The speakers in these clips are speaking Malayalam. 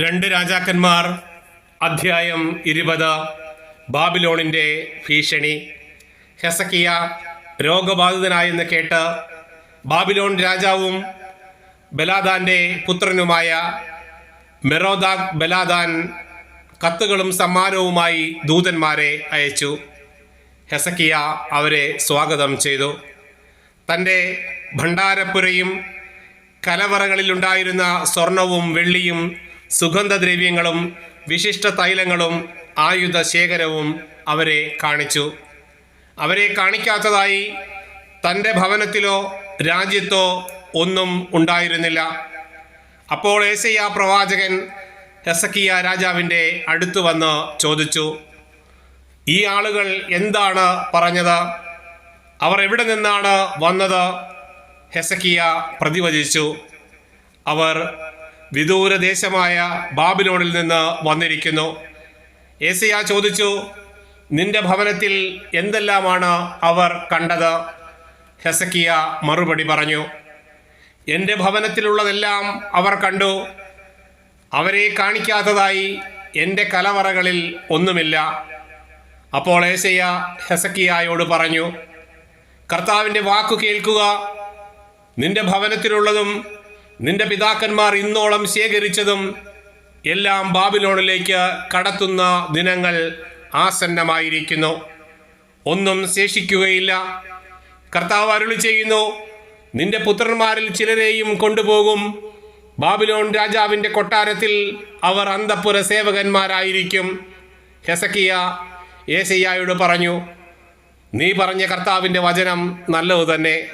രണ്ട് രാജാക്കന്മാർ അധ്യായം ഇരുപത് ബാബിലോണിന്റെ ഭീഷണി. ഹെസക്കിയ രോഗബാധിതനായെന്ന് കേട്ട് ബാബിലോൺ രാജാവും ബലാദാന്റെ പുത്രനുമായ മെറോദാഗ് ബലാദാൻ കത്തുകളും സമ്മാനവുമായി ദൂതന്മാരെ അയച്ചു. ഹെസക്കിയ അവരെ സ്വാഗതം ചെയ്തു. തന്റെ ഭണ്ഡാരപ്പുരയും കലവറകളിലുണ്ടായിരുന്ന സ്വർണവും വെള്ളിയും സുഗന്ധദ്രവ്യങ്ങളും വിശിഷ്ട തൈലങ്ങളും ആയുധ ശേഖരവും അവരെ കാണിച്ചു. അവരെ കാണിക്കാത്തതായി തന്റെ ഭവനത്തിലോ രാജ്യത്തോ ഒന്നും ഉണ്ടായിരുന്നില്ല. അപ്പോൾ ഏസയ്യ പ്രവാചകൻ ഹെസക്കിയ രാജാവിന്റെ അടുത്ത് വന്ന് ചോദിച്ചു ഈ ആളുകൾ എന്താണ് പറഞ്ഞത്? അവർ എവിടെ നിന്നാണ് വന്നത്? ഹെസക്കിയ പ്രതിവചിച്ചു. അവർ വിദൂര ദേശമായ ബാബിലോണിൽ നിന്ന് വന്നിരിക്കുന്നു. ഏസയ ചോദിച്ചു നിന്റെ ഭവനത്തിൽ എന്തെല്ലാമാണ് അവർ കണ്ടത്? ഹെസക്കിയ മറുപടി പറഞ്ഞു എന്റെ ഭവനത്തിലുള്ളതെല്ലാം അവർ കണ്ടു. അവരെ കാണിക്കാത്തതായി എന്റെ കലവറകളിൽ ഒന്നുമില്ല. അപ്പോൾ ഏസയ്യ ഹെസക്കിയായോട് പറഞ്ഞു കർത്താവിന്റെ വാക്കു കേൾക്കുക. നിന്റെ ഭവനത്തിലുള്ളതും നിന്റെ പിതാക്കന്മാർ ഇന്നോളം ശേഖരിച്ചതും എല്ലാം ബാബിലോണിലേക്ക് കടത്തുന്ന ദിനങ്ങൾ ആസന്നമായിരിക്കുന്നു. ഒന്നും ശേഷിക്കുകയില്ല. കർത്താവ് അരുളി ചെയ്യുന്നു നിന്റെ പുത്രന്മാരിൽ ചിലരെയും കൊണ്ടുപോകും. ബാബിലോൺ രാജാവിന്റെ കൊട്ടാരത്തിൽ അവർ അന്തപ്പുര സേവകന്മാരായിരിക്കും. ഹെസക്കിയ ഏസയ്യായോട് പറഞ്ഞു നീ പറഞ്ഞ കർത്താവിന്റെ വചനം നല്ലതു തന്നെ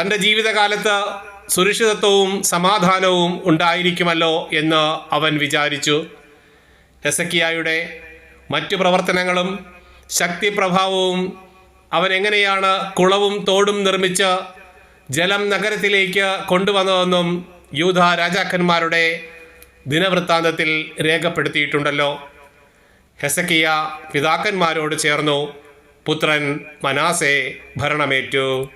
തന്റെ ജീവിതകാലത്ത് സുരക്ഷിതത്വവും സമാധാനവും ഉണ്ടായിരിക്കുമല്ലോ എന്ന് അവൻ വിചാരിച്ചു. ഹെസക്കിയായുടെ മറ്റു പ്രവർത്തനങ്ങളും ശക്തി പ്രഭാവവും അവൻ എങ്ങനെയാണ് കുളവും തോടും നിർമ്മിച്ച് ജലം നഗരത്തിലേക്ക് കൊണ്ടുവന്നതെന്നും യൂത രാജാക്കന്മാരുടെ ദിനവൃത്താന്തത്തിൽ രേഖപ്പെടുത്തിയിട്ടുണ്ടല്ലോ. ഹെസക്കിയ പിതാക്കന്മാരോട് ചേർന്നു. പുത്രൻ മനാസെ ഭരണമേറ്റു.